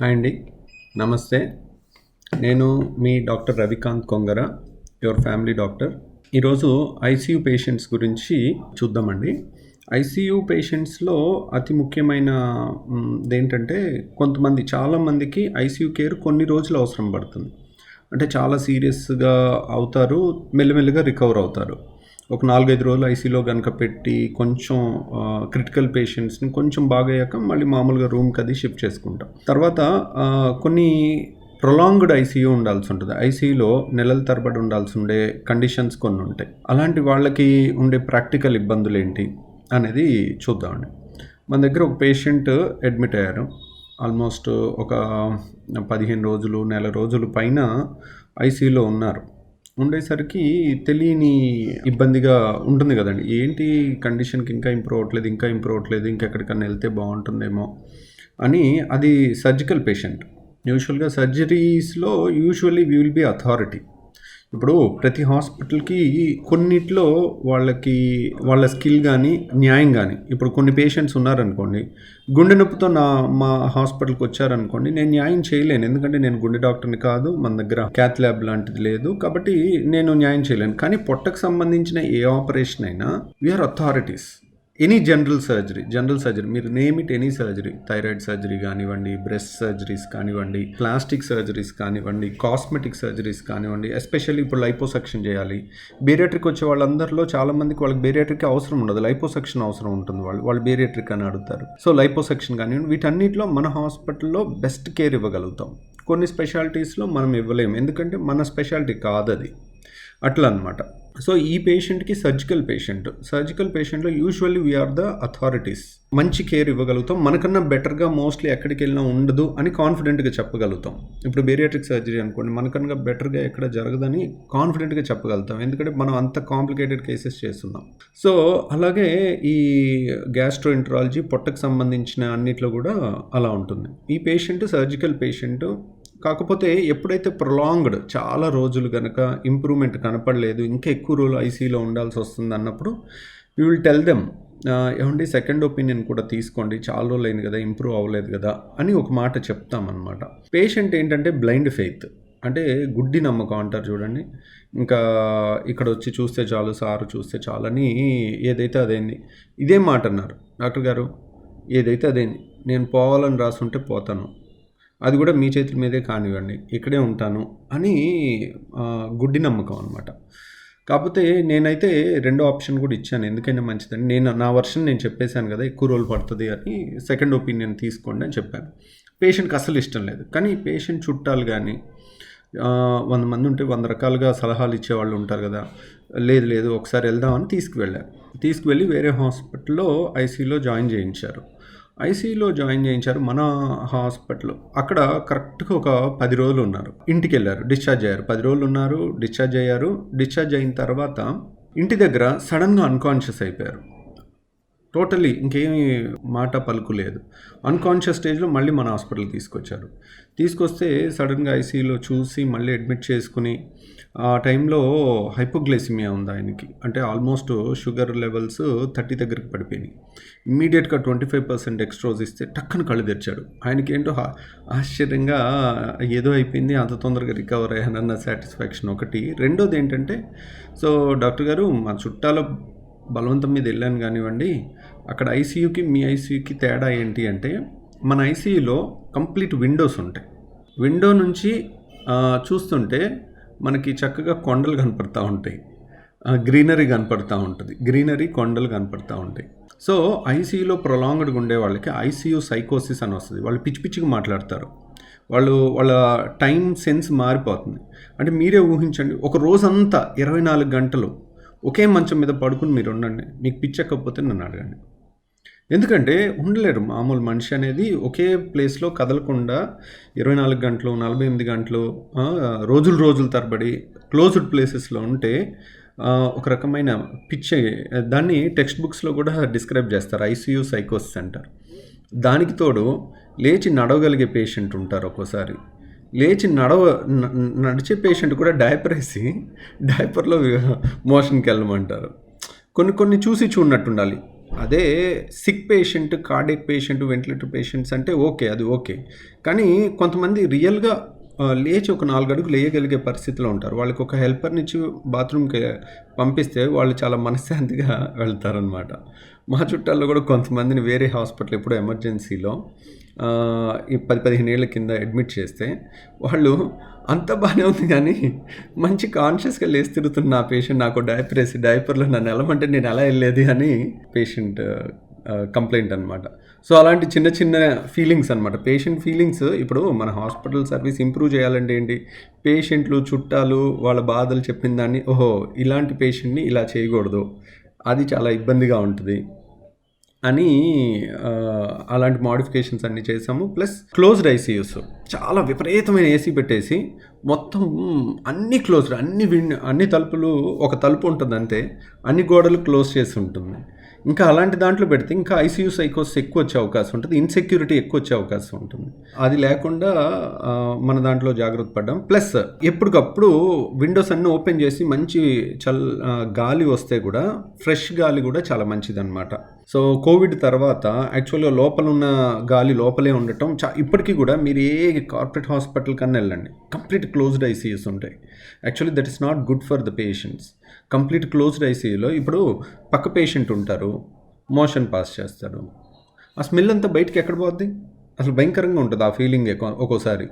Hi అండి. నమస్తే. నేను మీ doctor Ravikanth Kongara your family doctor. ఈరోజు ఐసీయూ పేషెంట్స్ గురించి చూద్దామండి. ఐసీయూ పేషెంట్స్లో అతి ముఖ్యమైన ఏంటంటే కొంతమంది చాలామందికి ఐసీయూ కేర్ కొన్ని రోజులు అవసరం పడుతుంది. అంటే చాలా సీరియస్గా అవుతారు మెల్లమెల్లగా రికవర్ అవుతారు. ఒక నాలుగైదు రోజులు ఐసీలో కనుక పెట్టి కొంచెం క్రిటికల్ పేషెంట్స్ని కొంచెం బాగయ్యాక మళ్ళీ మామూలుగా రూమ్కి అది షిఫ్ట్ చేసుకుంటాం. తర్వాత కొన్ని ప్రొలాంగ్డ్ ఐసీయూ ఉండాల్సి ఉంటుంది. ఐసీయూలో నెలల తరబడి ఉండాల్సి ఉండే కండిషన్స్ కొన్ని ఉంటాయి. అలాంటి వాళ్ళకి ఉండే ప్రాక్టికల్ ఇబ్బందులు ఏంటి అనేది చూద్దామండి. మన దగ్గర ఒక పేషెంట్ అడ్మిట్ అయ్యారు. ఆల్మోస్ట్ ఒక పదిహేను రోజులు నెల రోజులు పైన ఐసీయూలో ఉన్నారు. ఉండేసరికి తెలియని ఇబ్బందిగా ఉంటుంది కదండి. ఏంటి కండిషన్కి ఇంకా ఇంప్రూవ్ అవ్వట్లేదు ఇంకా ఇంప్రూవ్ అవ్వట్లేదు ఇంకెక్కడికన్నా వెళ్తే బాగుంటుందేమో అని అది సర్జికల్ పేషెంట్. యూజువల్గా సర్జరీస్లో usually we will be authority. ఇప్పుడు ప్రతి హాస్పిటల్కి కొన్నిట్లో వాళ్ళకి వాళ్ళ స్కిల్ కానీ న్యాయం కానీ ఇప్పుడు కొన్ని పేషెంట్స్ ఉన్నారనుకోండి గుండె నొప్పితో నా మా హాస్పిటల్కి వచ్చారనుకోండి నేను న్యాయం చేయలేను. ఎందుకంటే నేను గుండె డాక్టర్ని కాదు మన దగ్గర క్యాత్ ల్యాబ్ లాంటిది లేదు. కాబట్టి నేను న్యాయం చేయలేను. కానీ పొట్టకు సంబంధించిన ఏ ఆపరేషన్ అయినా we are authorities. Any general surgery general surgery మీరు name it any surgery thyroid surgery కానివ్వండి బ్రెస్ట్ సర్జరీస్ కానివ్వండి ప్లాస్టిక్ సర్జరీస్ కానివ్వండి కాస్మెటిక్ సర్జరీస్ కానివ్వండి ఎస్పెషల్లీ ఇప్పుడు లైపోసక్షన్ చేయాలి. బేరియాట్రిక్ వచ్చే వాళ్ళందరిలో చాలామందికి వాళ్ళకి బేరియాట్రిక్ అవసరం ఉండదు. లైపోసక్షన్ అవసరం ఉంటుంది వాళ్ళు వాళ్ళు బేరియాట్రిక్ అని అడుగుతారు. సో లైపోసక్షన్ కానివ్వండి వీటన్నిటిలో మన హాస్పిటల్లో బెస్ట్ కేర్ ఇవ్వగలుగుతాం. కొన్ని స్పెషాలిటీస్లో మనం ఇవ్వలేము. ఎందుకంటే మన స్పెషాలిటీ కాదు అది అట్లా అనమాట సో ఈ పేషెంట్కి surgical patient. Surgical పేషెంట్లో usually we are the authorities. మంచి కేర్ ఇవ్వగలుగుతాం. మనకన్నా బెటర్గా మోస్ట్లీ ఎక్కడికి వెళ్ళినా ఉండదు అని కాన్ఫిడెంట్గా చెప్పగలుగుతాం. ఇప్పుడు బేరియాట్రిక్ సర్జరీ అనుకోండి మనకన్నా బెటర్గా ఎక్కడ జరగదని కాన్ఫిడెంట్గా చెప్పగలుగుతాం. ఎందుకంటే మనం అంత కాంప్లికేటెడ్ కేసెస్ చేస్తున్నాం. సో అలాగే ఈ గ్యాస్ట్రో ఇంట్రాలజీ పొట్టకు సంబంధించిన అన్నిట్లో కూడా అలా ఉంటుంది. ఈ పేషెంట్ సర్జికల్ పేషెంట్ కాకపోతే ఎప్పుడైతే ప్రొలాంగ్డ్ చాలా రోజులు కనుక ఇంప్రూవ్మెంట్ కనపడలేదు ఇంకా ఎక్కువ రోజులు ఐసీలో ఉండాల్సి వస్తుంది అన్నప్పుడు యూ విల్ టెల్ దెమ్ ఏమండి సెకండ్ ఒపీనియన్ కూడా తీసుకోండి చాలా రోజులు అయింది కదా ఇంప్రూవ్ అవ్వలేదు కదా అని ఒక మాట చెప్తామన్నమాట. పేషెంట్ ఏంటంటే బ్లైండ్ ఫెయిత్ అంటే గుడ్డి నమ్మకం అంటారు చూడండి. ఇంకా ఇక్కడ వచ్చి చూస్తే చాలు సారు చూస్తే చాలు అని ఏదైతే అదేంది ఇదే మాట అన్నారు. డాక్టర్ గారు ఏదైతే అదేంది నేను పోవాలని రాసుంటే పోతాను. అది కూడా మీ చేతుల మీదే కానివ్వండి ఇక్కడే ఉంటాను అని గుడ్డి నమ్మకం అనమాట కాకపోతే నేనైతే రెండో ఆప్షన్ కూడా ఇచ్చాను ఎందుకైనా మంచిదని. నేను నా వర్షన్ నేను చెప్పేశాను కదా ఎక్కువ రోజులు పడుతుంది అని సెకండ్ ఒపీనియన్ తీసుకోండి అని చెప్పాను. పేషెంట్కి అసలు ఇష్టం లేదు. కానీ పేషెంట్ చుట్టాలు కానీ వంద మంది ఉంటే వంద రకాలుగా సలహాలు ఇచ్చేవాళ్ళు ఉంటారు కదా లేదు లేదు ఒకసారి వెళ్దామని తీసుకువెళ్ళాను తీసుకువెళ్ళి. వేరే హాస్పిటల్లో ఐసీలో జాయిన్ చేయించారు. ఐసీయూలో జాయిన్ చేయించారు మన హాస్పిటల్. అక్కడ కరెక్ట్గా ఒక పది రోజులు ఉన్నారు. ఇంటికి వెళ్ళారు డిశ్చార్జ్ అయ్యారు. పది రోజులు ఉన్నారు డిశ్చార్జ్ అయ్యారు. డిశ్చార్జ్ అయిన తర్వాత ఇంటి దగ్గర సడన్గా అన్కాన్షియస్ అయిపోయారు. టోటలీ ఇంకేమీ మాట పలుకు లేదు అన్కాన్షియస్ స్టేజ్లో మళ్ళీ మన హాస్పిటల్కి తీసుకొచ్చారు. తీసుకొస్తే సడన్గా ఐసీయూలో చూసి మళ్ళీ అడ్మిట్ చేసుకుని ఆ టైంలో హైపోగ్లైసిమియా ఉంది ఆయనకి. అంటే ఆల్మోస్ట్ షుగర్ లెవెల్స్ థర్టీ దగ్గరికి పడిపోయినాయి. ఇమ్మీడియట్గా ట్వంటీ ఫైవ్ పర్సెంట్ ఎక్స్ట్రోజ్ ఇస్తే టక్కన కళ్ళు తెరిచాడు. ఆయనకి ఏంటో ఆశ్చర్యంగా ఏదో అయిపోయింది అంత తొందరగా రికవర్ అయ్యానన్న సాటిస్ఫాక్షన్ ఒకటి. రెండోది ఏంటంటే సో డాక్టర్ గారు మా చుట్టాల బలవంతం మీద వెళ్ళాను కానివ్వండి అక్కడ ఐసీయూకి మీ ఐసీయూకి తేడా ఏంటి అంటే మన ఐసీయూలో కంప్లీట్ విండోస్ ఉంటాయి. విండో నుంచి చూస్తుంటే మనకి చక్కగా కొండలు కనపడతా ఉంటాయి. గ్రీనరీ కనపడుతూ ఉంటుంది. గ్రీనరీ కొండలు కనపడుతూ ఉంటాయి. సో ఐసీయూలో ప్రొలాంగ్డ్గా ఉండే వాళ్ళకి ఐసీయూ సైకోసిస్ అని వస్తుంది. వాళ్ళు పిచ్చి పిచ్చిగా మాట్లాడతారు. వాళ్ళు వాళ్ళ టైం సెన్స్ మారిపోతుంది. అంటే మీరే ఊహించండి ఒక రోజంతా ఇరవై నాలుగు గంటలు ఒకే మంచం మీద పడుకుని మీరు ఉండండి. మీకు పిచ్చకపోతే నన్ను అడగండి. ఎందుకంటే ఉండలేరు. మామూలు మనిషి అనేది ఒకే ప్లేస్లో కదలకుండా ఇరవై నాలుగు గంటలు నలభై ఎనిమిది గంటలు రోజులు రోజులు తరబడి క్లోజ్డ్ ప్లేసెస్లో ఉంటే ఒక రకమైన పిచ్చే దాన్ని టెక్స్ట్ బుక్స్లో కూడా డిస్క్రైబ్ చేస్తారు. ఐసీయూ సైకోసిస్ అంటారు దానికి తోడు లేచి నడవగలిగే పేషెంట్ ఉంటారు ఒక్కోసారి. లేచి నడవ నడిచే పేషెంట్ కూడా డైపర్ వేసి డైపర్లో మోషన్కి వెళ్ళమంటారు. కొన్ని కొన్ని చూసి చూడనట్టు ఉండాలి అదే sick patient cardiac patient ventilator patients అంటే ఓకే అది ఓకే. కానీ కొంతమంది రియల్గా లేచి ఒక నాలుగు అడుగులు వేయగలిగే పరిస్థితిలో ఉంటారు. వాళ్ళకి ఒక హెల్పర్ నుంచి బాత్రూమ్కి పంపిస్తే వాళ్ళు చాలా మనశ్శాంతిగా వెళ్తారనమాట మా చుట్టాల్లో కూడా కొంతమందిని వేరే హాస్పిటల్ ఎప్పుడో ఎమర్జెన్సీలో ఈ పది పదిహేను ఏళ్ళ కింద అడ్మిట్ చేస్తే వాళ్ళు అంత బాగానే ఉంది కానీ మంచి కాన్షియస్గా లేచి తిరుగుతున్న నా పేషెంట్ నాకు డైపర్ వేసి డైపర్లో నన్ను వెళ్ళమంటే నేను ఎలా వెళ్ళేది అని పేషెంట్ కంప్లైంట్ అనమాట సో అలాంటి చిన్న చిన్న ఫీలింగ్స్ అనమాట పేషెంట్ ఫీలింగ్స్ ఇప్పుడు మన హాస్పిటల్ సర్వీస్ ఇంప్రూవ్ చేయాలంటే ఏంటి? పేషెంట్లు చుట్టాలు వాళ్ళ బాధలు చెప్పిన దాన్ని ఓహో ఇలాంటి పేషెంట్ని ఇలా చేయకూడదు. అది చాలా ఇబ్బందిగా ఉంటుంది. అని అలాంటి మాడిఫికేషన్స్ అన్నీ చేసాము. ప్లస్ క్లోజ్డ్ ఐసీయూస్ చాలా విపరీతమైన ఏసీ పెట్టేసి మొత్తం అన్ని క్లోజ్డ్ అన్ని విన్ అన్ని తలుపులు ఒక తలుపు ఉంటుంది అంతే అన్ని గోడలు క్లోజ్ చేసి ఉంటుంది. ఇంకా అలాంటి దాంట్లో పెడితే ఇంకా ఐసీయూ సైకోస్ ఎక్కువ వచ్చే అవకాశం ఉంటుంది. ఇన్సెక్యూరిటీ ఎక్కువ వచ్చే అవకాశం ఉంటుంది. అది లేకుండా మన దాంట్లో జాగ్రత్త పడ్డాం. ప్లస్ ఎప్పటికప్పుడు విండోస్ అన్నీ ఓపెన్ చేసి మంచి చల్ గాలి వస్తే కూడా ఫ్రెష్ గాలి కూడా చాలా మంచిదన్నమాట. సో కోవిడ్ తర్వాత యాక్చువల్గా లోపల ఉన్న గాలి లోపలే ఉండటం చా ఇప్పటికీ కూడా మీరు ఏ కార్పొరేట్ హాస్పిటల్ కన్నా వెళ్ళండి. కంప్లీట్ క్లోజ్డ్ ఐసీయూస్ ఉంటాయి. Actually that is not good for the patients. Complete closed ఐసీయూలో ఇప్పుడు పక్క పేషెంట్ ఉంటారు మోషన్ పాస్ చేస్తారు. ఆ స్మెల్ అంతా బయటికి ఎక్కడ పోద్ది? అసలు భయంకరంగా ఉంటుంది ఆ ఫీలింగ్ ఒక్కోసారి.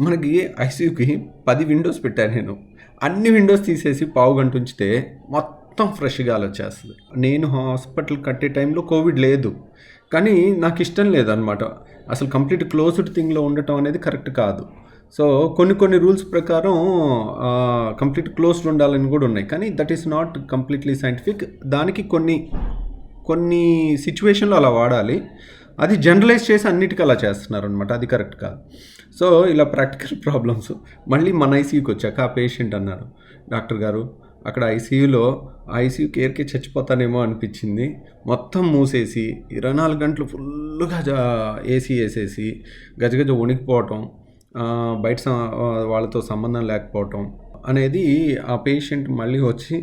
మనకి ఐసీయూకి పది విండోస్ పెట్టాను నేను. అన్ని విండోస్ తీసేసి పావు గంట ఉంచితే మొత్తం మొత్తం ఫ్రెష్ గాలి వచ్చేస్తుంది నేను హాస్పిటల్ కట్టే టైంలో కోవిడ్ లేదు. కానీ నాకు ఇష్టం లేదనమాట అసలు కంప్లీట్ క్లోజ్డ్ థింగ్లో ఉండటం అనేది కరెక్ట్ కాదు. సో కొన్ని కొన్ని రూల్స్ ప్రకారం కంప్లీట్ క్లోజ్డ్ ఉండాలని కూడా ఉన్నాయి. కానీ that is not completely scientific దానికి కొన్ని కొన్ని సిచ్యువేషన్లో అలా వాడాలి. అది జనరలైజ్ చేసి అన్నిటికీ అలా చేస్తున్నారు అనమాట అది కరెక్ట్ కాదు. సో ఇలా ప్రాక్టికల్ ప్రాబ్లమ్స్ మళ్ళీ మన ఐసీయూకి వచ్చాక ఆ పేషెంట్ అన్నారు. డాక్టర్ గారు అక్కడ ఐసీయూలో ఐసీయూ కేర్కి చచ్చిపోతానేమో అనిపించింది. మొత్తం మూసేసి ఇరవై నాలుగు గంటలు ఫుల్గా ఏసీ వేసేసి గజగజ వణికిపోవటం బయట వాళ్ళతో సంబంధం లేకపోవటం అనేది ఆ పేషెంట్ మళ్ళీ వచ్చి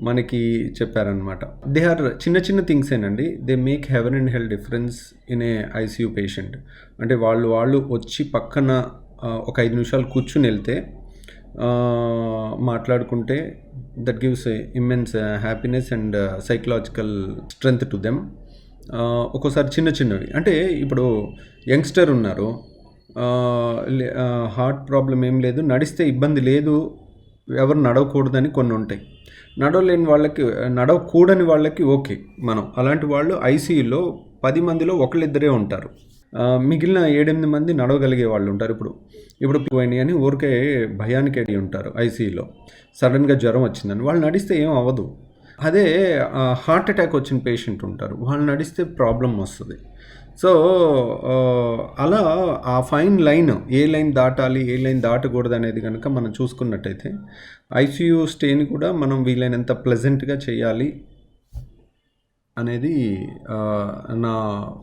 మనకి చెప్పారనమాట దే ఆర్ చిన్న చిన్న థింగ్స్ ఏనండి. They make heaven and hell difference in a ICU patient. అంటే వాళ్ళు వాళ్ళు వచ్చి పక్కన ఒక ఐదు నిమిషాలు కూర్చుని వెళ్తే మాట్లాడుకుంటే that gives immense happiness and psychological strength to them ఒక్కోసారి చిన్న చిన్నవి. అంటే ఇప్పుడు యంగ్స్టర్ ఉన్నారు. హార్ట్ ప్రాబ్లం ఏం లేదు. నడిస్తే ఇబ్బంది లేదు. ఎవరు నడవకూడదని కొన్ని ఉంటాయి. నడవలేని వాళ్ళకి నడవకూడని వాళ్ళకి ఓకే. మనం అలాంటి వాళ్ళు ఐసీయూలో పది మందిలో ఒకళ్ళిద్దరే ఉంటారు. మిగిలిన ఏడెనిమిది మంది నడవగలిగే వాళ్ళు ఉంటారు. ఇప్పుడు ఇప్పుడు పోయినాయి అని ఊరికే భయానికి అడిగి ఉంటారు ఐసీయూలో సడన్గా జ్వరం వచ్చిందని. వాళ్ళు నడిస్తే ఏం అవ్వదు. అదే హార్ట్ అటాక్ వచ్చిన పేషెంట్ ఉంటారు. వాళ్ళు నడిస్తే ప్రాబ్లం వస్తుంది. సో అలా ఆ ఫైన్ లైన్ ఏ లైన్ దాటాలి ఏ లైన్ దాటకూడదు అనేది కనుక మనం చూసుకున్నట్టయితే ఐసీయూ స్టేని కూడా మనం వీలైనంత ప్లెజెంట్గా చేయాలి. అనేది నా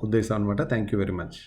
ఉద్దేశం అనమాట థ్యాంక్ యూ వెరీ మచ్